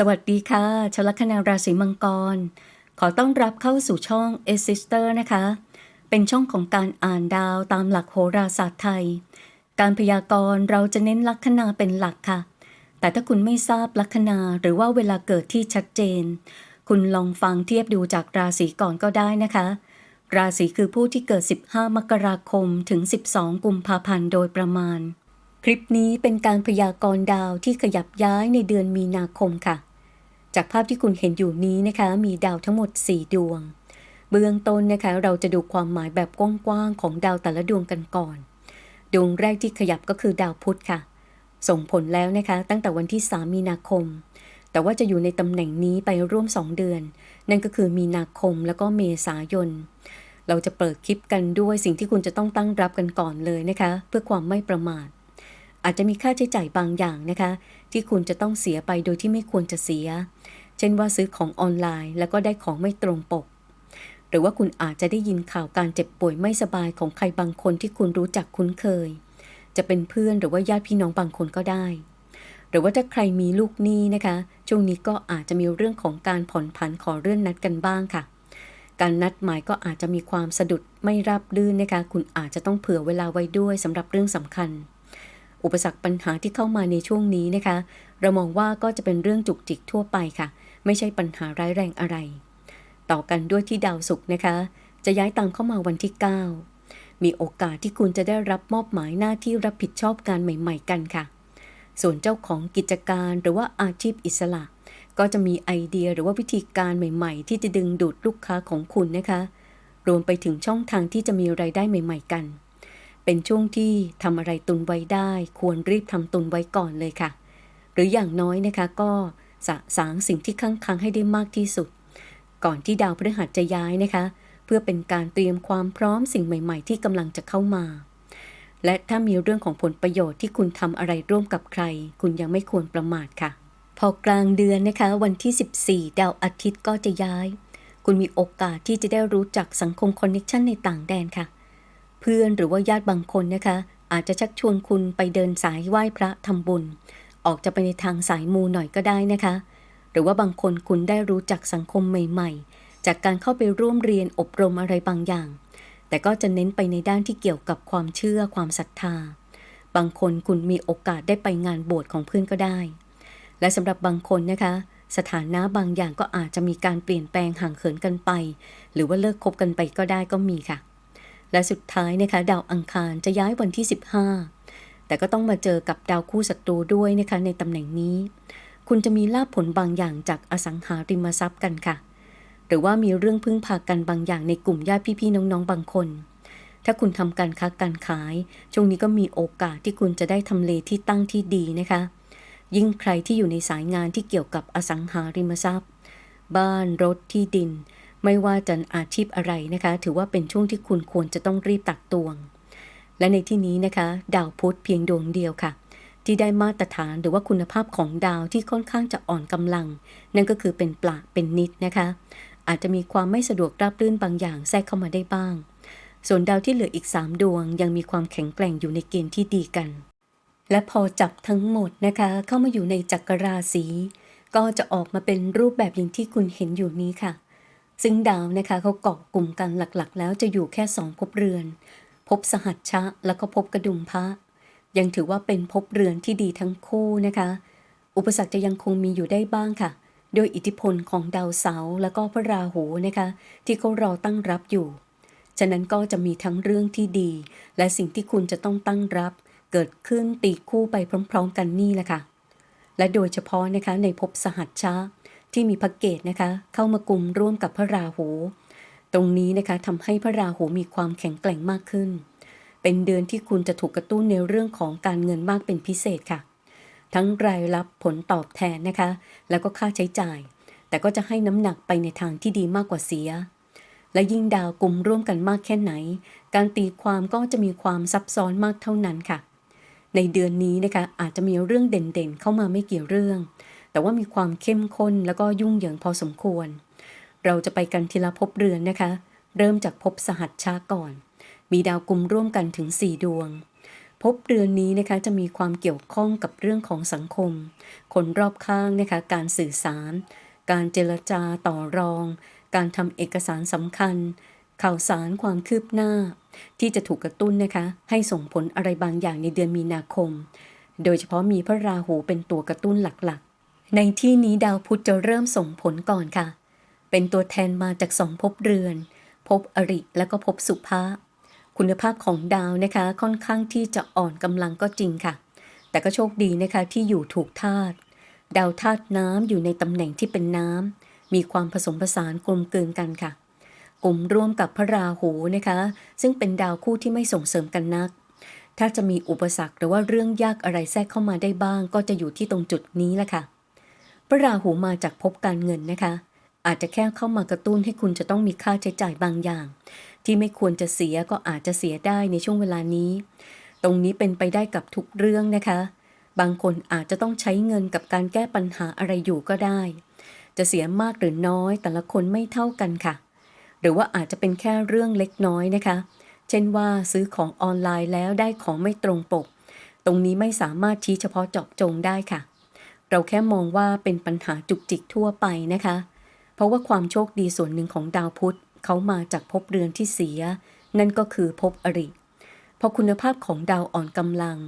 สวัสดีค่ะชลัคนาราศีมังกร ขอต้อนรับเข้าสู่ช่อง a s i s t e r นะคะ เป็นช่องของการอ่านดาวตามหลักโหราศาสตร์ไทย การพยากรณ์เราจะเน้นลัคนาเป็นหลักค่ะ แต่ถ้าคุณไม่ทราบลัคนาหรือว่าเวลาเกิดที่ชัดเจน คุณลองฟังเทียบดูจากราศีก่อนก็ได้นะคะ ราศีคือผู้ที่เกิด 15 มกราคมถึง 12 กุมภาพันธ์โดยประมาณ คลิปนี้เป็นการพยากรณ์ดาวที่ขยับย้ายในเดือนมีนาคมค่ะ จากภาพที่คุณเห็นอยู่นี้นะคะ มีดาวทั้งหมด 4 ดวง เบื้องต้นนะคะเราจะดูความหมายแบบกว้างๆของดาวแต่ละดวงกันก่อน ดวงแรกที่ขยับก็คือดาวพุธค่ะ ส่งผลแล้วนะคะตั้งแต่วันที่ 3 มีนาคม แต่ว่าจะอยู่ในตำแหน่งนี้ไปร่วม 2 เดือน นั่นก็คือมีนาคมแล้วก็เมษายนเราจะเปิดคลิปกันด้วยสิ่งที่คุณจะต้องตั้งรับกันก่อนเลยนะคะ เพื่อความไม่ประมาท อาจจะมีค่าใช้จ่ายบางอย่างนะคะ ที่คุณจะต้องเสียไปโดยที่ไม่ควรจะเสีย เช่นว่าซื้อของออนไลน์ แล้วก็ได้ของไม่ตรงปก หรือว่าคุณอาจจะได้ยินข่าวการเจ็บป่วยไม่สบายของใครบางคนที่คุณรู้จักคุ้นเคย จะเป็นเพื่อนหรือว่าญาติพี่น้องบางคนก็ได้ หรือว่าถ้าใครมีลูกหนี้นะคะ ช่วงนี้ก็อาจจะมีเรื่องของการผ่อนผันขอเลื่อนนัดกันบ้างค่ะการนัดหมายก็อาจจะมีความสะดุดไม่ราบรื่นนะคะ คุณอาจจะต้องเผื่อเวลาไว้ด้วยสำหรับเรื่องสำคัญ อุปสรรคปัญหาที่เข้ามาในช่วงนี้นะคะ เรามองว่าก็จะเป็นเรื่องจุกจิกทั่วไปค่ะ ไม่ใช่ปัญหาร้ายแรงอะไร ต่อกันด้วยที่ดาวศุกร์นะคะ จะย้ายตามเข้ามาวันที่ 9 มีโอกาสที่คุณจะได้รับมอบหมายหน้าที่รับผิดชอบการใหม่ ๆ กันค่ะ ส่วนเจ้าของกิจการหรือว่าอาชีพอิสระ ก็จะมีไอเดียหรือว่าวิธีการใหม่ ๆ ที่จะดึงดูดลูกค้าของคุณนะคะ รวมไปถึงช่องทางที่จะมีไรายได้ใหม่ ๆ กัน เป็นช่วงที่ทำอะไรตุนไว้ได้ ควรรีบทำตุนไว้ก่อนเลยค่ะ หรืออย่างน้อยนะคะก็สะสางสิ่งที่ค้างค้างให้ได้มากที่สุด ก่อนที่ดาวพฤหัสจะย้ายนะคะ เพื่อเป็นการเตรียมความพร้อมสิ่งใหม่ ๆ ที่กำลังจะเข้ามา และถ้ามีเรื่องของผลประโยชน์ที่คุณทำอะไรร่วมกับใคร คุณยังไม่ควรประมาทค่ะ พอกลางเดือนนะคะ วันที่ 14 ดาวอาทิตย์ก็จะย้าย คุณมีโอกาสที่จะได้รู้จักสังคมคอนเน็ชันในต่างแดนค่ะ พื่อนหรือว่าญาติบางคนนะคะ อาจจะชักชวนคุณไปเดินสายไหว้พระทำบุญ ออกจะไปในทางสายมูหน่อยก็ได้นะคะ หรือว่าบางคนคุณได้รู้จักสังคมใหม่ ๆ จากการเข้าไปร่วมเรียนอบรมอะไรบางอย่าง แต่ก็จะเน้นไปในด้านที่เกี่ยวกับความเชื่อความศรัทธา บางคนคุณมีโอกาสได้ไปงานบวชของเพื่อนก็ได้ และสำหรับบางคนนะคะสถานะบางอย่างก็อาจจะมีการเปลี่ยนแปลงห่างเหินกันไป หรือว่าเลิกคบกันไปก็ได้ก็มีค่ะ และสุดท้ายนะคะดาวอังคารจะย้ายวันที่ 15 แต่ก็ต้องมาเจอกับดาวคู่ศัตรูด้วยนะคะในตำแหน่งนี้ คุณจะมีลาภผลบางอย่างจากอสังหาริมทรัพย์กันค่ะ หรือว่ามีเรื่องพึ่งพากันบางอย่างในกลุ่มญาติพี่ๆน้องๆบางคน ถ้าคุณทำการค้าการขาย ช่วงนี้ก็มีโอกาสที่คุณจะได้ทำเลที่ตั้งที่ดีนะคะ ยิ่งใครที่อยู่ในสายงานที่เกี่ยวกับอสังหาริมทรัพย์ บ้านรถที่ดิน ไม่ว่าจะอาชีพอะไรนะคะ ถือว่าเป็นช่วงที่คุณควรจะต้องรีบตักตวง และในที่นี้นะคะ ดาวพุธเพียงดวงเดียวค่ะ ที่ได้มาตรฐานหรือว่าคุณภาพของดาวที่ค่อนข้างจะอ่อนกำลัง นั่นก็คือเป็นปลาเป็นนิดนะคะ อาจจะมีความไม่สะดวกราบรื่นบางอย่างแทรกเข้ามาได้บ้าง ส่วนดาวที่เหลืออีก 3 ดวง ยังมีความแข็งแกร่งอยู่ในเกณฑ์ที่ดีกัน และพอจับทั้งหมดนะคะ เข้ามาอยู่ในจักรราศีก็จะออกมาเป็นรูปแบบอย่างที่คุณเห็นอยู่นี้ค่ะ ซึ่งดาวนะคะเขาเกาะกลุ่มกันหลักๆ แล้วจะอยู่แค่สองภพเรือนภพสหัชชะแล้วก็ภพกระดุมพระ ยังถือว่าเป็นภพเรือนที่ดีทั้งคู่นะคะ อุปสรรคจะยังคงมีอยู่ได้บ้างค่ะ โดยอิทธิพลของดาวเสาร์แล้วก็พระราหูนะคะ ที่เขารอตั้งรับอยู่ ฉะนั้นก็จะมีทั้งเรื่องที่ดี และสิ่งที่คุณจะต้องตั้งรับ เกิดขึ้นตีคู่ไปพร้อม ๆ กันนี่แหละค่ะและโดยเฉพาะนะคะในภพสหัชชะ ที่มีพระเกตนะคะเข้ามากลุ่มร่วมกับพระราหู ตรงนี้นะคะทำให้พระราหูมีความแข็งแกร่งมากขึ้น เป็นเดือนที่คุณจะถูกกระตุ้นในเรื่องของการเงินมากเป็นพิเศษค่ะ ทั้งรายรับผลตอบแทนนะคะ แล้วก็ค่าใช้จ่าย แต่ก็จะให้น้ำหนักไปในทางที่ดีมากกว่าเสีย และยิ่งดาวกลุ่มร่วมกันมากแค่ไหน การตีความก็จะมีความซับซ้อนมากเท่านั้นค่ะ ในเดือนนี้นะคะอาจจะมีเรื่องเด่นๆ เข้ามาไม่กี่เรื่อง แต่ว่ามีความเข้มข้นแล้วก็ยุ่งเหยิงพอสมควร เราจะไปกันทีละภพเรือนนะคะ เริ่มจากภพสหัชชาก่อน มีดาวกลุ่มร่วมกันถึง 4 ดวงภพเรือนนี้นะคะจะมีความเกี่ยวข้องกับเรื่องของสังคม คนรอบข้างนะคะ การสื่อสาร การเจรจาต่อรอง การทำเอกสารสำคัญ ข่าวสารความคืบหน้า ที่จะถูกกระตุ้นนะคะ ให้ส่งผลอะไรบางอย่างในเดือนมีนาคม โดยเฉพาะมีพระราหูเป็นตัวกระตุ้นหลัก ในที่นี้ดาวพุธจะเริ่มส่งผลก่อนค่ะ เป็นตัวแทนมาจากสองภพเรือนภพอริและก็ภพสุภาคุณภาพของดาวนะคะค่อนข้างที่จะอ่อนกำลังก็จริงค่ะ แต่ก็โชคดีนะคะที่อยู่ถูกธาตุดาวธาตุน้ำอยู่ในตำแหน่งที่เป็นน้ำมีความผสมผสานกลมกลืนกันค่ะ กลุ่มร่วมกับพระราหูนะคะ ซึ่งเป็นดาวคู่ที่ไม่ส่งเสริมกันนัก ถ้าจะมีอุปสรรคหรือว่าเรื่องยากอะไรแทรกเข้ามาได้บ้าง ก็จะอยู่ที่ตรงจุดนี้แหละค่ะ พระราหูมาจากภพการเงินนะคะ อาจจะแค่เข้ามากระตุ้นให้คุณจะต้องมีค่าใช้จ่ายบางอย่าง ที่ไม่ควรจะเสียก็อาจจะเสียได้ในช่วงเวลานี้ ตรงนี้เป็นไปได้กับทุกเรื่องนะคะ บางคนอาจจะต้องใช้เงินกับการแก้ปัญหาอะไรอยู่ก็ได้ จะเสียมากหรือน้อยแต่ละคนไม่เท่ากันค่ะ หรือว่าอาจจะเป็นแค่เรื่องเล็กน้อยนะคะ เช่นว่าซื้อของออนไลน์แล้วได้ของไม่ตรงปก ตรงนี้ไม่สามารถชี้เฉพาะเจาะจงได้ค่ะ เราแค่มองว่าเป็นปัญหาจุกจิกทั่วไปนะคะ เพราะว่าความโชคดีส่วนหนึ่งของดาวพุธเขามาจากภพเรือนที่เสีย นั่นก็คือภพอริพอคุณภาพของดาวอ่อนกำลัง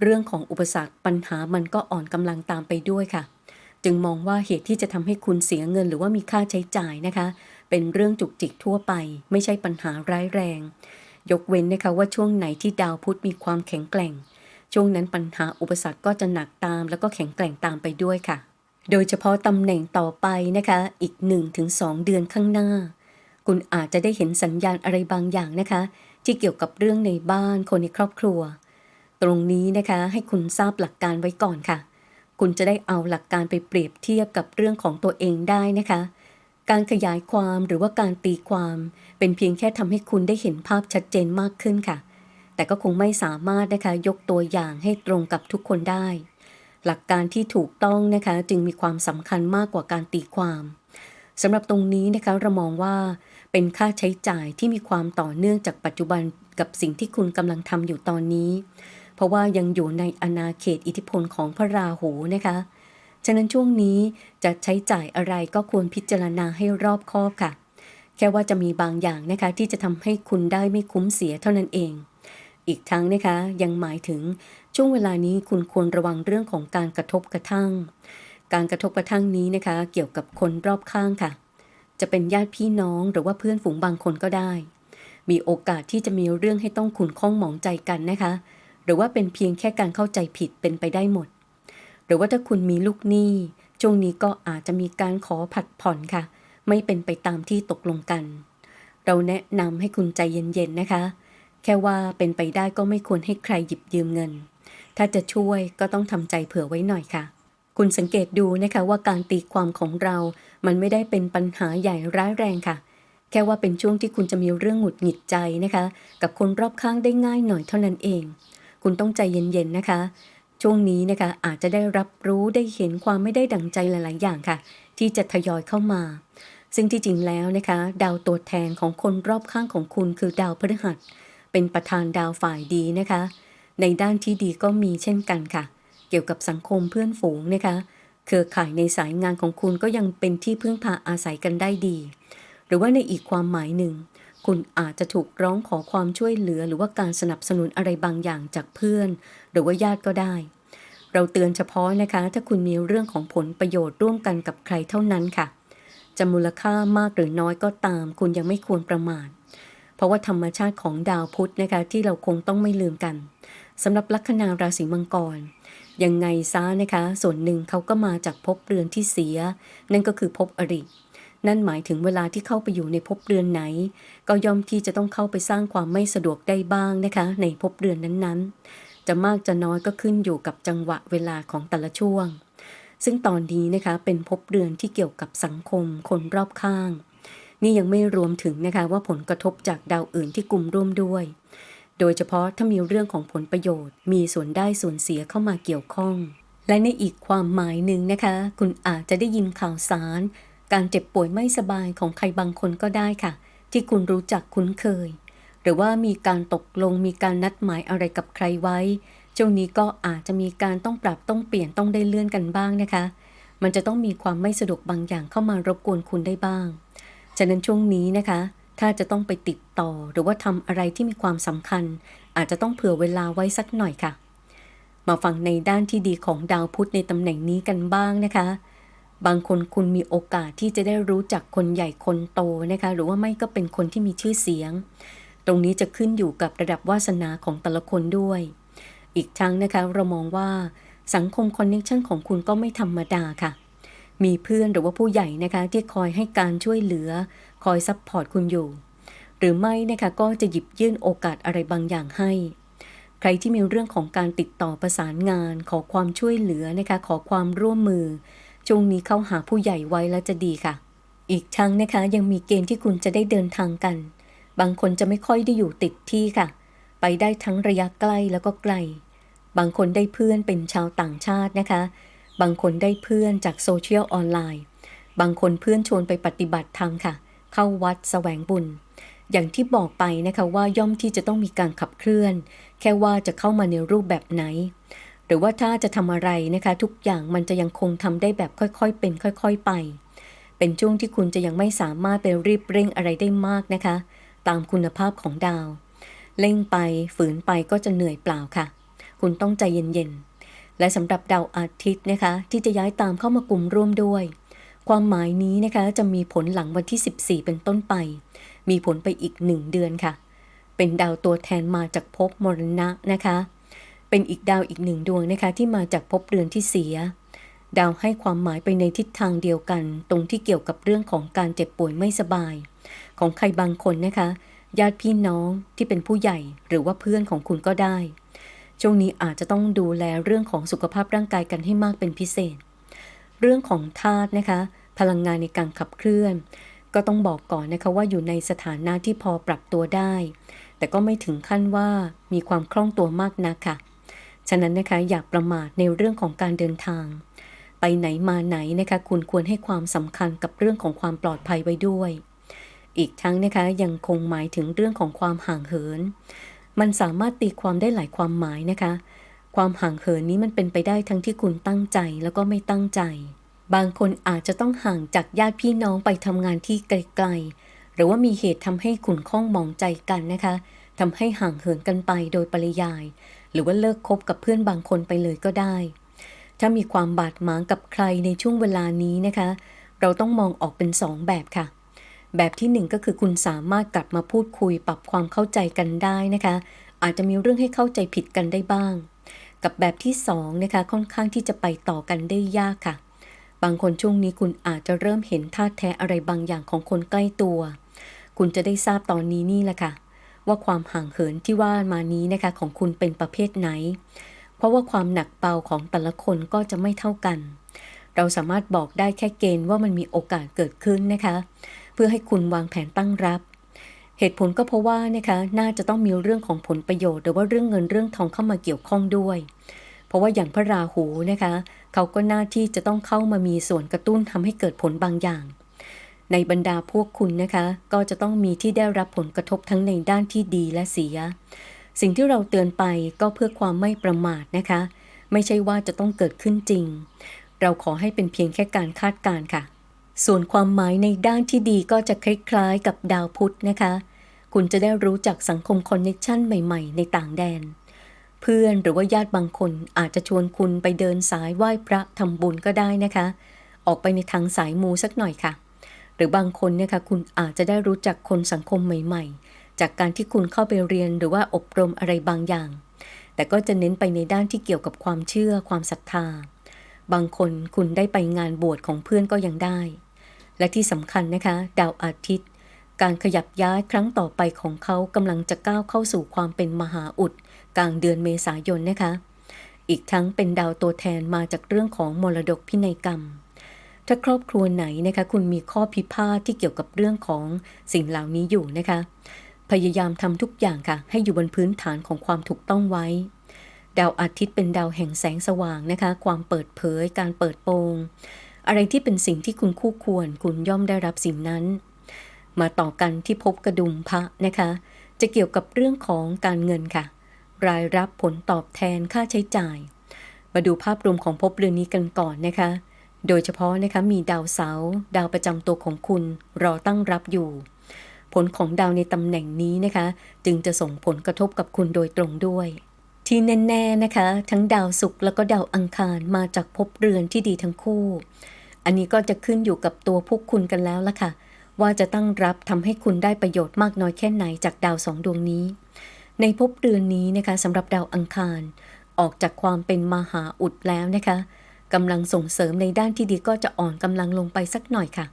เรื่องของอุปสรรคปัญหามันก็อ่อนกำลังตามไปด้วยค่ะ จึงมองว่าเหตุที่จะทำให้คุณเสียเงินหรือว่ามีค่าใช้จ่ายนะคะ เป็นเรื่องจุกจิกทั่วไป ไม่ใช่ปัญหาร้ายแรง ยกเว้นนะคะว่าช่วงไหนที่ดาวพุธมีความแข็งแกร่ง ช่วงนั้นปัญหาอุปสรรคก็จะหนักตามแล้วก็แข็งแกร่งตามไปด้วยค่ะ โดยเฉพาะตำแหน่งต่อไปนะคะ อีก 1-2 เดือนข้างหน้า คุณอาจจะได้เห็นสัญญาณอะไรบางอย่างนะคะ ที่เกี่ยวกับเรื่องในบ้านคนในครอบครัว ตรงนี้นะคะให้คุณทราบหลักการไว้ก่อนค่ะ คุณจะได้เอาหลักการไปเปรียบเทียบกับเรื่องของตัวเองได้นะคะ การขยายความหรือว่าการตีความ เป็นเพียงแค่ทำให้คุณได้เห็นภาพชัดเจนมากขึ้นค่ะ แต่ก็คงไม่สามารถนะคะยกตัวอย่างให้ตรงกับทุกคนได้ หลักการที่ถูกต้องนะคะจึงมีความสำคัญมากกว่าการตีความสำหรับตรงนี้นะคะเรามองว่าเป็นค่าใช้จ่ายที่มีความต่อเนื่องจากปัจจุบันกับสิ่งที่คุณกำลังทำอยู่ตอนนี้ เพราะว่ายังอยู่ในอาณาเขตอิทธิพลของพระราหูนะคะ ฉะนั้นช่วงนี้จะใช้จ่ายอะไรก็ควรพิจารณาให้รอบคอบค่ะ แค่ว่าจะมีบางอย่างนะคะที่จะทำให้คุณได้ไม่คุ้มเสียเท่านั้นเอง อีกทั้งนะคะยังหมายถึงช่วงเวลานี้คุณควรระวังเรื่องของการกระทบกระทั่ง การกระทบกระทั่งนี้นะคะ เกี่ยวกับคนรอบข้างค่ะ จะเป็นญาติพี่น้องหรือว่าเพื่อนฝูงบางคนก็ได้ มีโอกาสที่จะมีเรื่องให้ต้องขุนข้องหมองใจกันนะคะ หรือว่าเป็นเพียงแค่การเข้าใจผิดเป็นไปได้หมด หรือว่าถ้าคุณมีลูกหนี้ช่วงนี้ก็อาจจะมีการขอผัดผ่อนค่ะ ไม่เป็นไปตามที่ตกลงกัน เราแนะนำให้คุณใจเย็นๆนะคะ แค่ว่าเป็นไปได้ก็ไม่ควรให้ใครหยิบยืมเงิน ถ้าจะช่วยก็ต้องทำใจเผื่อไว้หน่อยค่ะ คุณสังเกตดูนะคะว่าการตีความของเรา มันไม่ได้เป็นปัญหาใหญ่ร้ายแรงค่ะ แค่ว่าเป็นช่วงที่คุณจะมีเรื่องหงุดหงิดใจนะคะ กับคนรอบข้างได้ง่ายหน่อยเท่านั้นเอง คุณต้องใจเย็นๆนะคะ ช่วงนี้นะคะอาจจะได้รับรู้ได้เห็นความไม่ได้ดั่งใจหลาย ๆ อย่างค่ะ ที่จะทยอยเข้ามาซึ่งที่จริงแล้วนะคะ ดาวตัวแทนของคนรอบข้างของคุณคือดาวพฤหัส เป็นประธานดาวฝ่ายดีนะคะ ในด้านที่ดีก็มีเช่นกันค่ะ เกี่ยวกับสังคมเพื่อนฝูงนะคะ เครือข่ายในสายงานของคุณก็ยังเป็นที่พึ่งพาอาศัยกันได้ดี หรือว่าในอีกความหมายหนึ่ง คุณอาจจะถูกร้องขอความช่วยเหลือ หรือว่าการสนับสนุนอะไรบางอย่างจากเพื่อน หรือว่าญาติก็ได้ เราเตือนเฉพาะนะคะ ถ้าคุณมีเรื่องของผลประโยชน์ร่วมกันกับใครเท่านั้นค่ะจะมูลค่ามากหรือน้อยก็ตาม คุณยังไม่ควรประมาท เพราะว่าธรรมชาติของดาวพุธนะคะที่เราคงต้องไม่ลืมกันสำหรับลัคนาราศีมังกรยังไงซะนะคะ ส่วนหนึ่งเขาก็มาจากภพเรือนที่เสีย นั่นก็คือภพอรินั่นหมายถึงเวลาที่เข้าไปอยู่ในภพเรือนไหน ก็ย่อมที่จะต้องเข้าไปสร้างความไม่สะดวกได้บ้างนะคะ ในภพเรือนนั้นๆ จะมากจะน้อยก็ขึ้นอยู่กับจังหวะเวลาของแต่ละช่วง ซึ่งตอนนี้นะคะเป็นภพเรือนที่เกี่ยวกับสังคมคนรอบข้าง นี่ยังไม่รวมถึงนะคะว่าผลกระทบจากดาวอื่นที่กลุ่มร่วมด้วย โดยเฉพาะถ้ามีเรื่องของผลประโยชน์ มีส่วนได้ส่วนเสียเข้ามาเกี่ยวข้อง และในอีกความหมายหนึ่งนะคะ คุณอาจจะได้ยินข่าวสาร การเจ็บป่วยไม่สบายของใครบางคนก็ได้ค่ะ ที่คุณรู้จักคุ้นเคย หรือว่ามีการตกลงมีการนัดหมายอะไรกับใครไว้ช่วงนี้ก็อาจจะมีการต้องปรับต้องเปลี่ยนต้องได้เลื่อนกันบ้างนะคะ มันจะต้องมีความไม่สะดวกบางอย่างเข้ามารบกวนคุณได้บ้าง ฉะนั้นช่วงนี้นะคะ ถ้าจะต้องไปติดต่อหรือว่าทำอะไรที่มีความสำคัญ อาจจะต้องเผื่อเวลาไว้สักหน่อยค่ะ มาฟังในด้านที่ดีของดาวพุธในตำแหน่งนี้กันบ้างนะคะ บางคนคุณมีโอกาสที่จะได้รู้จักคนใหญ่คนโตนะคะ หรือว่าไม่ก็เป็นคนที่มีชื่อเสียง ตรงนี้จะขึ้นอยู่กับระดับวาสนาของแต่ละคนด้วย อีกทั้งนะคะเรามองว่าสังคมคอนเน็ชันของคุณก็ไม่ธรรมดาค่ะ มีเพื่อนหรือว่าผู้ใหญ่นะคะที่คอยให้การช่วยเหลือ คอยซัพพอร์ตคุณอยู่ หรือไม่นะคะก็จะหยิบยื่นโอกาสอะไรบางอย่างให้ ใครที่มีเรื่องของการติดต่อประสานงาน ขอความช่วยเหลือนะคะขอความร่วมมือช่วงนี้เข้าหาผู้ใหญ่ไว้แล้วจะดีค่ะ อีกทั้งนะคะยังมีเกณฑ์ที่คุณจะได้เดินทางกัน บางคนจะไม่ค่อยได้อยู่ติดที่ค่ะ ไปได้ทั้งระยะใกล้แล้วก็ไกล บางคนได้เพื่อนเป็นชาวต่างชาตินะคะ บางคนได้เพื่อนจากโซเชียลออนไลน์ บางคนเพื่อนชวนไปปฏิบัติธรรมค่ะ เข้าวัดแสวงบุญ อย่างที่บอกไปนะคะว่าย่อมที่จะต้องมีการขับเคลื่อน แค่ว่าจะเข้ามาในรูปแบบไหน หรือว่าถ้าจะทำอะไรนะคะ ทุกอย่างมันจะยังคงทำได้แบบค่อยๆ เป็นค่อย ๆ ไป เป็นช่วงที่คุณจะยังไม่สามารถไปรีบเร่งอะไรได้มากนะคะ ตามคุณภาพของดาว เร่งไปฝืนไปก็จะเหนื่อยเปล่าค่ะ คุณต้องใจเย็นๆ และสำหรับดาวอาทิตย์นะคะ ที่จะย้ายตามเข้ามากลุ่มร่วมด้วย ความหมายนี้นะคะจะมีผลหลังวันที่ 14 เป็นต้นไป มีผลไปอีกหนึ่งเดือนค่ะ เป็นดาวตัวแทนมาจากภพมรณะนะคะ เป็นอีกดาวอีกหนึ่งดวงนะคะที่มาจากภพเรือนที่เสีย ดาวให้ความหมายไปในทิศทางเดียวกัน ตรงที่เกี่ยวกับเรื่องของการเจ็บป่วยไม่สบาย ของใครบางคนนะคะ ญาติพี่น้องที่เป็นผู้ใหญ่หรือว่าเพื่อนของคุณก็ได้ ช่วงนี้อาจจะต้องดูแลเรื่องของสุขภาพร่างกายกันให้มากเป็นพิเศษ เรื่องของธาตุนะคะ พลังงานในการขับเคลื่อน ก็ต้องบอกก่อนนะคะว่าอยู่ในสถานะที่พอปรับตัวได้ แต่ก็ไม่ถึงขั้นว่ามีความคล่องตัวมากนักค่ะ ฉะนั้นนะคะอย่าประมาทในเรื่องของการเดินทาง ไปไหนมาไหนนะคะคุณควรให้ความสำคัญกับเรื่องของความปลอดภัยไว้ด้วย อีกทั้งนะคะยังคงหมายถึงเรื่องของความห่างเหิน มันสามารถตีความได้หลายความหมายนะคะ ความห่างเหินนี้มันเป็นไปได้ทั้งที่คุณตั้งใจแล้วก็ไม่ตั้งใจ บางคนอาจจะต้องห่างจากญาติพี่น้องไปทำงานที่ไกลๆ หรือว่ามีเหตุทำให้ขุนข้องมองใจกันนะคะทำให้ห่างเหินกันไปโดยปริยาย หรือว่าเลิกคบกับเพื่อนบางคนไปเลยก็ได้ ถ้ามีความบาดหมางกับใครในช่วงเวลานี้นะคะ เราต้องมองออกเป็นสองแบบค่ะ แบบที่หนึ่งก็คือคุณสามารถกลับมาพูดคุยปรับความเข้าใจกันได้นะคะ อาจจะมีเรื่องให้เข้าใจผิดกันได้บ้าง กับแบบที่สองนะคะค่อนข้างที่จะไปต่อกันได้ยากค่ะ บางคนช่วงนี้คุณอาจจะเริ่มเห็นท่าแท้อะไรบางอย่างของคนใกล้ตัว คุณจะได้ทราบตอนนี้นี่แหละค่ะ ว่าความห่างเหินที่ว่ามานี้นะคะของคุณเป็นประเภทไหน เพราะว่าความหนักเบาของแต่ละคนก็จะไม่เท่ากันเราสามารถบอกได้แค่เกณฑ์ว่ามันมีโอกาสเกิดขึ้นนะคะ พื่อให้คุณวางแผนตั้งรับ เหตุผลก็เพราะว่านะคะน่าจะต้องมีเรื่องของผลประโยชน์ หรือว่าเรื่องเงินเรื่องทองเข้ามาเกี่ยวข้องด้วย เพราะว่าอย่างพระราหูนะคะเขาก็หน้าที่จะต้องเข้ามามีส่วนกระตุ้นทำให้เกิดผลบางอย่าง ในบรรดาพวกคุณนะคะ ก็จะต้องมีที่ได้รับผลกระทบทั้งในด้านที่ดีและเสีย สิ่งที่เราเตือนไปก็เพื่อความไม่ประมาทนะคะ ไม่ใช่ว่าจะต้องเกิดขึ้นจริง เราขอให้เป็นเพียงแค่การคาดการณ์ค่ะ ส่วนความหมายในด้านที่ดีก็จะคล้ายๆกับดาวพุธนะคะ คุณจะได้รู้จักสังคมคอนเนคชันใหม่ๆ ในต่างแดน เพื่อนหรือว่าญาติบางคนอาจจะชวนคุณไปเดินสายไหว้พระทำบุญก็ได้นะคะ ออกไปในทางสายมูสักหน่อยค่ะ หรือบางคนเนี่ยค่ะคุณอาจจะได้รู้จักคนสังคมใหม่ ๆ จากการที่คุณเข้าไปเรียนหรือว่าอบรมอะไรบางอย่าง แต่ก็จะเน้นไปในด้านที่เกี่ยวกับความเชื่อความศรัทธา บางคนคุณได้ไปงานบวชของเพื่อนก็ยังได้ และที่สำคัญนะคะ ดาวอาทิตย์ การขยับย้ายครั้งต่อไปของเขากำลังจะก้าวเข้าสู่ความเป็นมหาอุด กลางเดือนเมษายนนะคะ อีกทั้งเป็นดาวตัวแทนมาจากเรื่องของมรดกพินัยกรรม ถ้าครอบครัวไหนนะคะ คุณมีข้อพิพาทที่เกี่ยวกับเรื่องของสิ่งเหล่านี้อยู่นะคะ พยายามทำทุกอย่างค่ะ ให้อยู่บนพื้นฐานของความถูกต้องไว้ดาวอาทิตย์เป็นดาวแห่งแสงสว่างนะคะ ความเปิดเผย การเปิดโปง อะไรที่เป็นสิ่งที่คุณคู่ควร คุณย่อมได้รับสิ่งนั้น มาต่อกันที่พบกระดุมพระนะคะ จะเกี่ยวกับเรื่องของการเงินค่ะ รายรับผลตอบแทนค่าใช้จ่าย มาดูภาพรวมของภพเรือนนี้กันก่อนนะคะ โดยเฉพาะนะคะมีดาวเสาดาวประจำตัวของคุณรอตั้งรับอยู่ ผลของดาวในตำแหน่งนี้นะคะ จึงจะส่งผลกระทบกับคุณโดยตรงด้วยที่แน่ ๆ นะคะ ทั้งดาวศุกร์แล้วก็ดาวอังคารมาจากภพเรือนที่ดีทั้งคู่ อันนี้ก็จะขึ้นอยู่กับตัวพวกคุณกันแล้วละค่ะ ว่าจะตั้งรับทำให้คุณได้ประโยชน์มากน้อยแค่ไหนจากดาวสองดวงนี้ ในภพเรือนนี้นะคะสำหรับดาวอังคาร ออกจากความเป็นมหาอุดแล้วนะคะกำลังส่งเสริมในด้านที่ดีก็จะอ่อนกำลังลงไปสักหน่อยค่ะ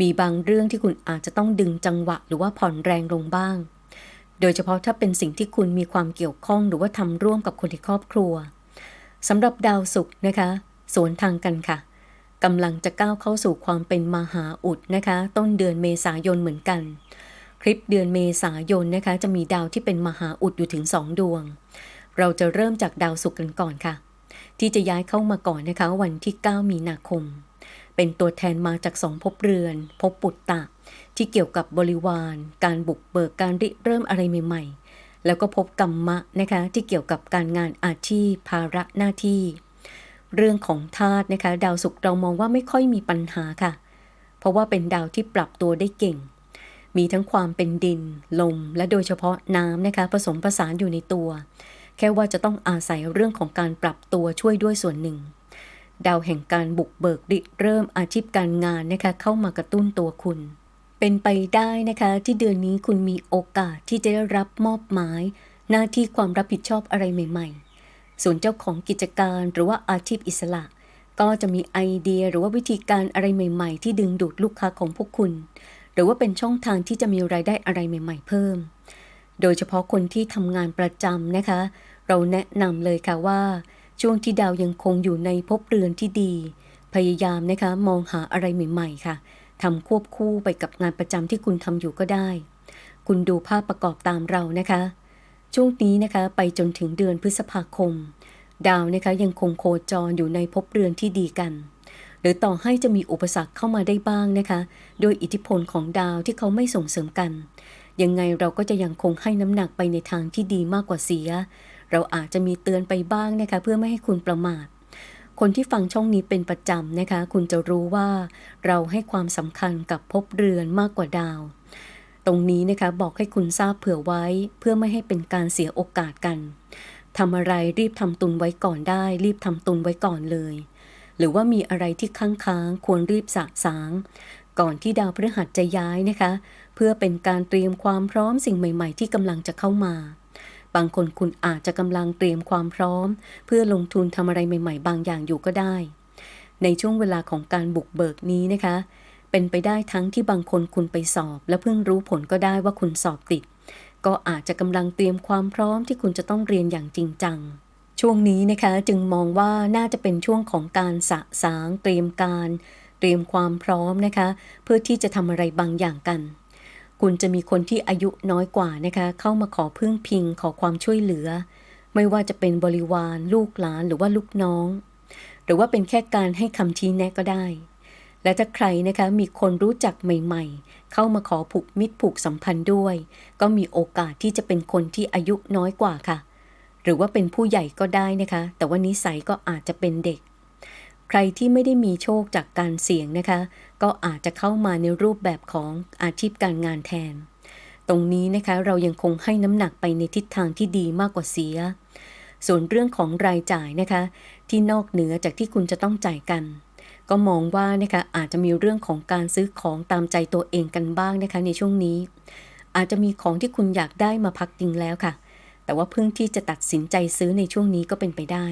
มีบางเรื่องที่คุณอาจจะต้องดึงจังหวะ หรือว่าผ่อนแรงลงบ้าง โดยเฉพาะถ้าเป็นสิ่งที่คุณมีความเกี่ยวข้องหรือว่าทำร่วมกับคนในครอบครัวสำหรับดาวศุกร์นะคะ สวนทางกันค่ะ กำลังจะก้าวเข้าสู่ความเป็นมหาอุดนะคะ ต้นเดือนเมษายนเหมือนกัน คลิปเดือนเมษายนนะคะ จะมีดาวที่เป็นมหาอุดอยู่ถึง 2 ดวง เราจะเริ่มจากดาวศุกร์กันก่อนค่ะ ที่จะย้ายเข้ามาก่อนนะคะ วันที่ 9 มีนาคม เป็นตัวแทนมาจากสองภพเรือนภพปุตตะ ที่เกี่ยวกับบริวาร การบุกเบิกการริเริ่มอะไรใหม่ ๆ แล้วก็พบกรรมะนะคะที่เกี่ยวกับการงานอาชีพภาระหน้าที่ เรื่องของธาตุนะคะ ดาวศุกร์เรามองว่าไม่ค่อยมีปัญหาค่ะ เพราะว่าเป็นดาวที่ปรับตัวได้เก่ง มีทั้งความเป็นดิน ลม และโดยเฉพาะน้ำนะคะ ผสมผสานอยู่ในตัว แค่ว่าจะต้องอาศัยเรื่องของการปรับตัวช่วยด้วยส่วนหนึ่ง ดาวแห่งการบุกเบิกริเริ่มอาชีพการงานนะคะ เข้ามากระตุ้นตัวคุณ เป็นไปได้นะคะที่เดือนนี้คุณมีโอกาสที่จะได้รับมอบหมาย หน้าที่ความรับผิดชอบอะไรใหม่ ๆ ส่วนเจ้าของกิจการหรือว่าอาชีพอิสระ ก็จะมีไอเดียหรือว่าวิธีการอะไรใหม่ ๆ ที่ดึงดูดลูกค้าของพวกคุณ หรือว่าเป็นช่องทางที่จะมีรายได้อะไรใหม่ ๆ เพิ่ม โดยเฉพาะคนที่ทำงานประจำนะคะ เราแนะนำเลยค่ะว่า ช่วงที่ดาวยังคงอยู่ในภพเรือนที่ดี พยายามนะคะมองหาอะไรใหม่ ๆ ค่ะทำควบคู่ไปกับงานประจำที่คุณทำอยู่ก็ได้ คุณดูภาพประกอบตามเรานะคะ ช่วงนี้นะคะไปจนถึงเดือนพฤษภาคม ดาวนะคะยังคงโคจรอยู่ในภพเรือนที่ดีกัน หรือต่อให้จะมีอุปสรรคเข้ามาได้บ้างนะคะ โดยอิทธิพลของดาวที่เขาไม่ส่งเสริมกัน ยังไงเราก็จะยังคงให้น้ำหนักไปในทางที่ดีมากกว่าเสีย เราอาจจะมีเตือนไปบ้างนะคะ เพื่อไม่ให้คุณประมาทคนที่ฟังช่องนี้เป็นประจำนะคะ คุณจะรู้ว่าเราให้ความสำคัญกับภพเรือนมากกว่าดาว ตรงนี้นะคะบอกให้คุณทราบเผื่อไว้เพื่อไม่ให้เป็นการเสียโอกาสกันทำอะไรรีบทำตุนไว้ก่อนได้ รีบทำตุนไว้ก่อนเลย หรือว่ามีอะไรที่ค้างค้างควรรีบสะสาง ก่อนที่ดาวพฤหัสจะย้ายนะคะ เพื่อเป็นการเตรียมความพร้อมสิ่งใหม่ๆ ที่กำลังจะเข้ามา บางคนคุณอาจจะกำลังเตรียมความพร้อม เพื่อลงทุนทำอะไรใหม่ ๆ บางอย่างอยู่ก็ได้ ในช่วงเวลาของการบุกเบิกนี้นะคะ เป็นไปได้ทั้งที่บางคนคุณไปสอบ และเพิ่งรู้ผลก็ได้ว่าคุณสอบติด ก็อาจจะกำลังเตรียมความพร้อมที่คุณจะต้องเรียนอย่างจริงจัง ช่วงนี้นะคะจึงมองว่าน่าจะเป็นช่วงของการสะสางเตรียมการ เตรียมความพร้อมนะคะ เพื่อที่จะทำอะไรบางอย่างกัน คุณจะมีคนที่อายุน้อยกว่านะคะ เข้ามาขอพึ่งพิงขอความช่วยเหลือ ไม่ว่าจะเป็นบริวาร ลูกหลานหรือว่าลูกน้อง หรือว่าเป็นแค่การให้คำชี้แนะก็ได้ และถ้าใครนะคะมีคนรู้จักใหม่ ๆ เข้ามาขอผูกมิตรผูกสัมพันธ์ด้วย ก็มีโอกาสที่จะเป็นคนที่อายุน้อยกว่าค่ะ หรือว่าเป็นผู้ใหญ่ก็ได้นะคะ แต่ว่านิสัยก็อาจจะเป็นเด็ก ใครที่ไม่ได้มีโชคจากการเสี่ยงนะคะ ก็อาจจะเข้ามาในรูปแบบของอาชีพการงานแทน ตรงนี้นะคะเรายังคงให้น้ำหนักไปในทิศทางที่ดีมากกว่าเสีย ส่วนเรื่องของรายจ่ายนะคะ ที่นอกเหนือจากที่คุณจะต้องจ่ายกัน ก็มองว่านะคะอาจจะมีเรื่องของการซื้อของตามใจตัวเองกันบ้างนะคะในช่วงนี้ อาจจะมีของที่คุณอยากได้มาพักจริงแล้วค่ะ แต่ว่าเพิ่งที่จะตัดสินใจซื้อในช่วงนี้ก็เป็นไปได้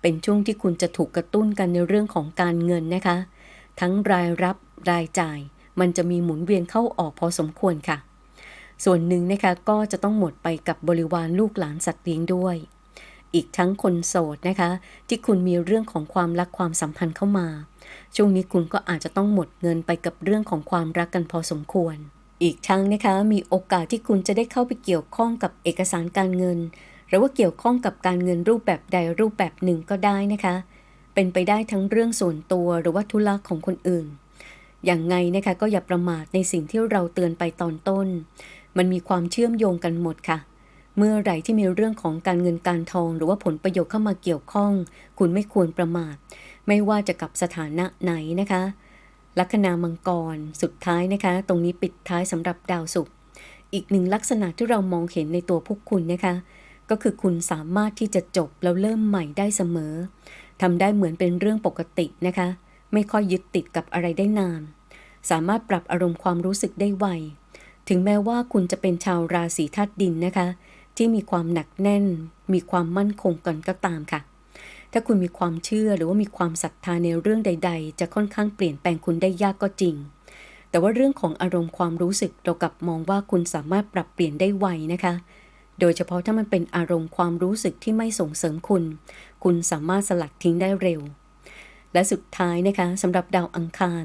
เป็นช่วงที่คุณจะถูกกระตุ้นกันในเรื่องของการเงินนะคะ ทั้งรายรับรายจ่าย มันจะมีหมุนเวียนเข้าออกพอสมควรค่ะ ส่วนหนึ่งนะคะก็จะต้องหมดไปกับบริวารลูกหลานสัตว์เลี้ยงด้วย อีกทั้งคนโสดนะคะ ที่คุณมีเรื่องของความรักความสัมพันธ์เข้ามา ช่วงนี้คุณก็อาจจะต้องหมดเงินไปกับเรื่องของความรักกันพอสมควร อีกทั้งนะคะมีโอกาสที่คุณจะได้เข้าไปเกี่ยวข้องกับเอกสารการเงิน หรือว่าเกี่ยวข้องกับการเงินรูปแบบใดรูปแบบหนึ่งก็ได้นะคะ เป็นไปได้ทั้งเรื่องส่วนตัวหรือว่าธุระของคนอื่น อย่างไงนะคะก็อย่าประมาทในสิ่งที่เราเตือนไปตอนต้น มันมีความเชื่อมโยงกันหมดค่ะ เมื่อไหร่ที่มีเรื่องของการเงินการทอง หรือว่าผลประโยชน์เข้ามาเกี่ยวข้อง คุณไม่ควรประมาท ไม่ว่าจะกับสถานะไหนนะคะ ลัคนามังกรสุดท้ายนะคะ ตรงนี้ปิดท้ายสำหรับดาวศุกร์อีกหนึ่งลักษณะที่เรามองเห็นในตัวพวกคุณนะคะ ก็คือคุณสามารถที่จะจบแล้วเริ่มใหม่ได้เสมอทำได้เหมือนเป็นเรื่องปกตินะคะ ไม่ค่อยยึดติดกับอะไรได้นาน สามารถปรับอารมณ์ความรู้สึกได้ไวถึงแม้ว่าคุณจะเป็นชาวราศีธาตุดินนะคะ ที่มีความหนักแน่น มีความมั่นคงกันก็ตามค่ะ ถ้าคุณมีความเชื่อหรือว่ามีความศรัทธาในเรื่องใด ๆ จะค่อนข้างเปลี่ยนแปลงคุณได้ยากก็จริง แต่ว่าเรื่องของอารมณ์ความรู้สึกเรากลับมองว่าคุณสามารถปรับเปลี่ยนได้ไวนะคะ โดยเฉพาะถ้ามันเป็นอารมณ์ความรู้สึกที่ไม่ส่งเสริมคุณ คุณสามารถสลัดทิ้งได้เร็วและสุดท้ายนะคะสำหรับดาวอังคาร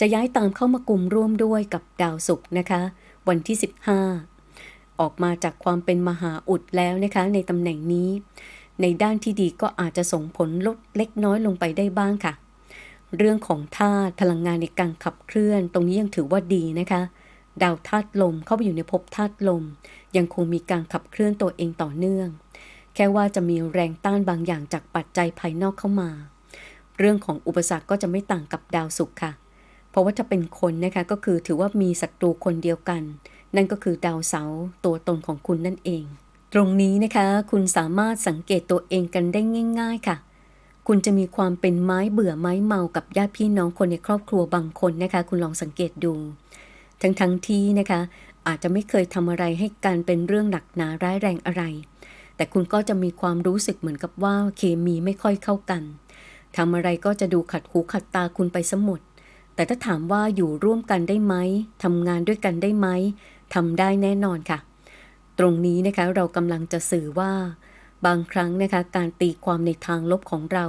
จะย้ายตามเข้ามากลุ่มร่วมด้วยกับดาวศุกร์นะคะ วันที่ 15 ออกมาจากความเป็นมหาอุดแล้วนะคะในตำแหน่งนี้ ในด้านที่ดีก็อาจจะส่งผลลดเล็กน้อยลงไปได้บ้างค่ะ เรื่องของธาตุพลังงานในการขับเคลื่อน ตรงนี้ยังถือว่าดีนะคะ ดาวธาตุลมเข้าไปอยู่ในภพธาตุลม ยังคงมีการขับเคลื่อนตัวเองต่อเนื่อง แค่ว่าจะมีแรงต้านบางอย่างจากปัจจัยภายนอกเข้ามา เรื่องของอุปสรรคก็จะไม่ต่างกับดาวศุกร์ค่ะ เพราะว่าถ้าเป็นคนนะคะก็คือถือว่ามีศัตรูคนเดียวกัน นั่นก็คือดาวเสาร์ตัวตนของคุณนั่นเอง ตรงนี้นะคะคุณสามารถสังเกตตัวเองกันได้ง่าย ๆค่ะ คุณจะมีความเป็นไม้เบื่อไม้เมากับญาติพี่น้องคนในครอบครัวบางคนนะคะ คุณลองสังเกตดู ทั้งทั้งที่นะคะ อาจจะไม่เคยทำอะไรให้การเป็นเรื่องหนักหนาร้ายแรงอะไร แต่คุณก็จะมีความรู้สึกเหมือนกับว่าเคมีไม่ค่อยเข้ากันทำอะไรก็จะดูขัดหูขัดตาคุณไปสมดแต่ถ้าถามว่าอยู่ร่วมกันได้ไหมทำงานด้วยกันได้ไหม ทำได้แน่นอนค่ะ ตรงนี้นะคะเรากำลังจะสื่อว่า บางครั้งนะคะการตีความในทางลบของเรา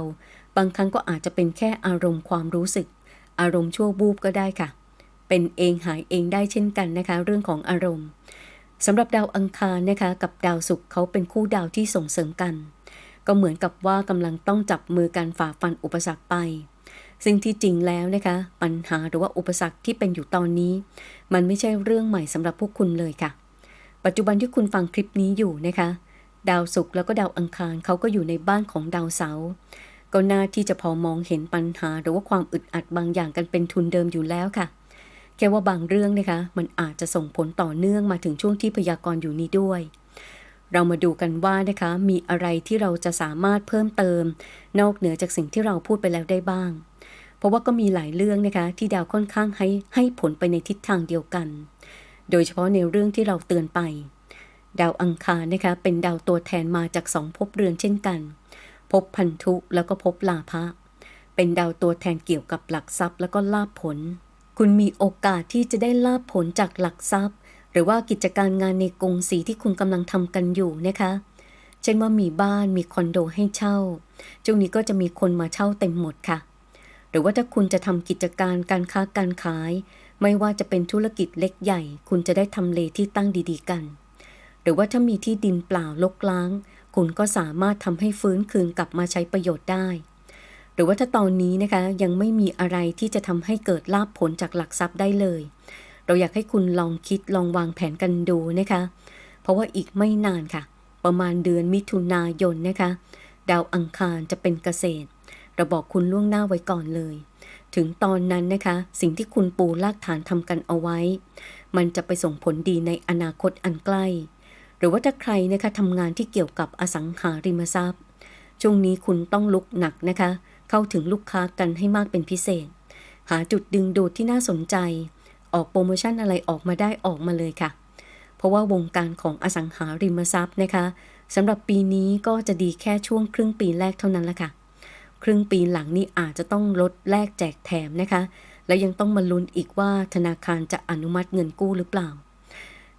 บางครั้งก็อาจจะเป็นแค่อารมณ์ความรู้สึก อารมณ์ชั่วบูบก็ได้ค่ะ เป็นเองหายเองได้เช่นกันนะคะ เรื่องของอารมณ์สำหรับดาวอังคารนะคะกับดาวศุกร์เขาเป็นคู่ดาวที่ส่งเสริมกัน ก็เหมือนกับว่ากำลังต้องจับมือกันฝ่าฟันอุปสรรคไป ซึ่งที่จริงแล้วนะคะ ปัญหาหรือว่าอุปสรรคที่เป็นอยู่ตอนนี้ มันไม่ใช่เรื่องใหม่สำหรับพวกคุณเลยค่ะ ปัจจุบันที่คุณฟังคลิปนี้อยู่นะคะ ดาวศุกร์แล้วก็ดาวอังคารเขาก็อยู่ในบ้านของดาวเสาร์ก็น่าที่จะพอมองเห็นปัญหาหรือว่าความอึดอัดบางอย่างกันเป็นทุนเดิมอยู่แล้วค่ะ แค่ว่าบางเรื่องนะคะ มันอาจจะส่งผลต่อเนื่องมาถึงช่วงที่พยากรณ์อยู่นี้ด้วยเรามาดูกันว่านะคะมีอะไรที่เราจะสามารถเพิ่มเติม นอกเหนือจากสิ่งที่เราพูดไปแล้วได้บ้าง เพราะว่าก็มีหลายเรื่องนะคะที่ดาวค่อนข้างให้ให้ผลไปในทิศทางเดียวกัน โดยเฉพาะในเรื่องที่เราเตือนไป ดาวอังคารนะคะเป็นดาวตัวแทนมาจากสองภพเรือนเช่นกันภพพันธุแล้วก็ภพลาภะ เป็นดาวตัวแทนเกี่ยวกับหลักทรัพย์ แล้วก็ลาภผล คุณมีโอกาสที่จะได้ลาภผลจากหลักทรัพย์ หรือว่ากิจการงานในกงสีที่คุณกำลังทำกันอยู่นะคะเช่นว่ามีบ้านมีคอนโดให้เช่าช่วงนี้ก็จะมีคนมาเช่าเต็มหมดค่ะ หรือว่าถ้าคุณจะทำกิจการการค้าการขาย ไม่ว่าจะเป็นธุรกิจเล็กใหญ่ คุณจะได้ทำเลที่ตั้งดีๆกัน หรือว่าถ้ามีที่ดินเปล่าลกล้าง คุณก็สามารถทำให้ฟื้นคืนกลับมาใช้ประโยชน์ได้ หรือว่าถ้าตอนนี้นะคะยังไม่มีอะไรที่จะทำให้เกิดลาภผลจากหลักทรัพย์ได้เลย เราอยากให้คุณลองคิดลองวางแผนกันดูนะคะ เพราะว่าอีกไม่นานค่ะ ประมาณเดือนมิถุนายนนะคะ ดาวอังคารจะเป็นเกษตร เราบอกคุณล่วงหน้าไว้ก่อนเลย ถึงตอนนั้นนะคะ สิ่งที่คุณปูรากฐานทำกันเอาไว้ มันจะไปส่งผลดีในอนาคตอันใกล้ หรือว่าถ้าใครนะคะทำงานที่เกี่ยวกับอสังหาริมทรัพย์ ช่วงนี้คุณต้องลุกหนักนะคะ เข้าถึงลูกค้ากันให้มากเป็นพิเศษ หาจุดดึงดูดที่น่าสนใจ ออกโปรโมชั่นอะไรออกมาได้ออกมาเลยค่ะ เพราะว่าวงการของอสังหาริมทรัพย์นะคะสำหรับปีนี้ก็จะดีแค่ช่วงครึ่งปีแรกเท่านั้นละค่ะ ครึ่งปีหลังนี้อาจจะต้องลดแลกแจกแถมนะคะ และยังต้องมาลุ้นอีกว่าธนาคารจะอนุมัติเงินกู้หรือเปล่า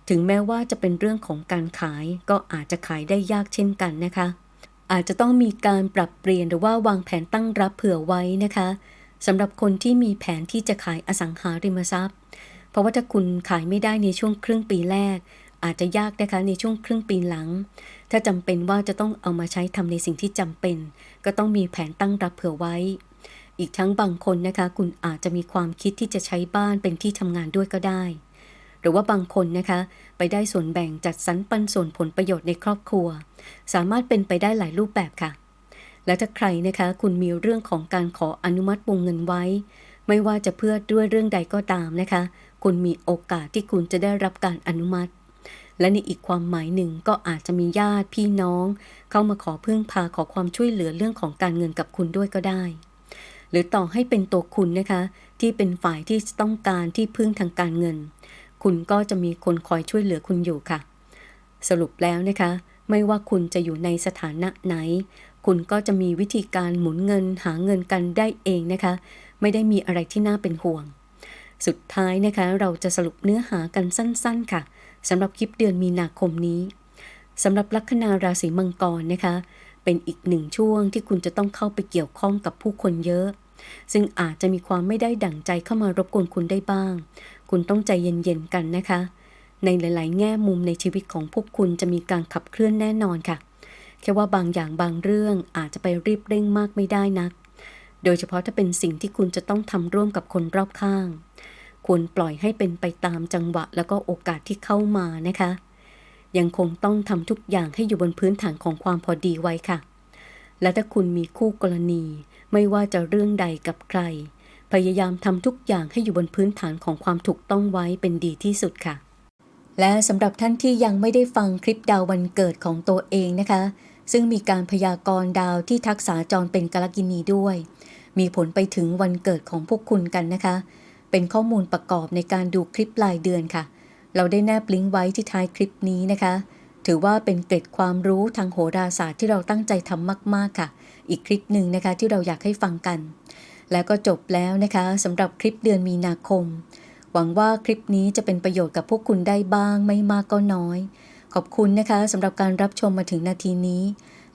ถึงแม้ว่าจะเป็นเรื่องของการขายก็อาจจะขายได้ยากเช่นกันนะคะ อาจจะต้องมีการปรับเปลี่ยนหรือว่าวางแผนตั้งรับเผื่อไว้นะคะสำหรับคนที่มีแผนที่จะขายอสังหาริมทรัพย์ เพราะว่าถ้าคุณขายไม่ได้ในช่วงครึ่งปีแรก อาจจะยากนะคะในช่วงครึ่งปีหลัง ถ้าจำเป็นว่าจะต้องเอามาใช้ทำในสิ่งที่จำเป็น ก็ต้องมีแผนตั้งรับเผื่อไว้ อีกทั้งบางคนนะคะ คุณอาจจะมีความคิดที่จะใช้บ้านเป็นที่ทำงานด้วยก็ได้ หรือว่าบางคนนะคะ ไปได้ส่วนแบ่งจัดสรรปันส่วนผลประโยชน์ในครอบครัว สามารถเป็นไปได้หลายรูปแบบค่ะ และถ้าใครนะคะ คุณมีเรื่องของการขออนุมัติวงเงินไว้ ไม่ว่าจะเพื่อด้วยเรื่องใดก็ตามนะคะ คุณมีโอกาสที่คุณจะได้รับการอนุมัติ และในอีกความหมายหนึ่งก็อาจจะมีญาติพี่น้อง เข้ามาขอพึ่งพาขอความช่วยเหลือเรื่องของการเงินกับคุณด้วยก็ได้ หรือต่อให้เป็นตัวคุณนะคะ ที่เป็นฝ่ายที่ต้องการที่พึ่งทางการเงิน คุณก็จะมีคนคอยช่วยเหลือคุณอยู่ค่ะ สรุปแล้วนะคะ ไม่ว่าคุณจะอยู่ในสถานะไหน คุณก็จะมีวิธีการหมุนเงินหาเงินกันได้เองนะคะ ไม่ได้มีอะไรที่น่าเป็นห่วง สุดท้ายนะคะ เราจะสรุปเนื้อหากันสั้น ๆ ค่ะ สำหรับคลิปเดือนมีนาคมนี้สำหรับลัคนาราศีมังกรนะคะ เป็นอีกหนึ่งช่วงที่คุณจะต้องเข้าไปเกี่ยวข้องกับผู้คนเยอะ ซึ่งอาจจะมีความไม่ได้ดั่งใจเข้ามารบกวนคุณได้บ้าง คุณต้องใจเย็นๆกันนะคะ ในหลาย ๆ แง่มุมในชีวิตของพวกคุณจะมีการขับเคลื่อนแน่นอนค่ะ แค่ว่าบางอย่างบางเรื่องอาจจะไปรีบเร่งมากไม่ได้นัก โดยเฉพาะถ้าเป็นสิ่งที่คุณจะต้องทำร่วมกับคนรอบข้าง ควรปล่อยให้เป็นไปตามจังหวะแล้วก็โอกาสที่เข้ามานะคะ ยังคงต้องทำทุกอย่างให้อยู่บนพื้นฐานของความพอดีไว้ค่ะ และถ้าคุณมีคู่กรณี ไม่ว่าจะเรื่องใดกับใคร พยายามทำทุกอย่างให้อยู่บนพื้นฐานของความถูกต้องไว้เป็นดีที่สุดค่ะ และสำหรับท่านที่ยังไม่ได้ฟังคลิปดาววันเกิดของตัวเองนะคะ ซึ่งมีการพยากรณ์ดาวที่ทักษาจรเป็นกาลกินีด้วย มีผลไปถึงวันเกิดของพวกคุณกันนะคะ เป็นข้อมูลประกอบในการดูคลิปรายเดือนค่ะ เราได้แนบลิงก์ไว้ที่ท้ายคลิปนี้นะคะ ถือว่าเป็นเกร็ดความรู้ทางโหราศาสตร์ที่เราตั้งใจทำมาก ๆ ค่ะ อีกคลิปหนึ่งนะคะที่เราอยากให้ฟังกัน แล้วก็จบแล้วนะคะสำหรับคลิปเดือนมีนาคม หวังว่าคลิปนี้จะเป็นประโยชน์กับพวกคุณได้บ้างไม่มากก็น้อย ขอบคุณนะคะสำหรับการรับชมมาถึงนาทีนี้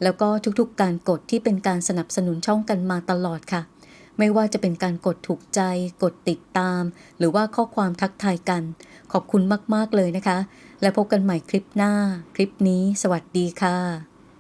แล้วก็ทุกๆ การกดที่เป็นการสนับสนุนช่องกันมาตลอดค่ะ ไม่ว่าจะเป็นการกดถูกใจ กดติดตาม หรือว่าข้อความทักทายกัน ขอบคุณมาก ๆ เลยนะคะ และพบกันใหม่คลิปหน้า คลิปนี้ สวัสดีค่ะ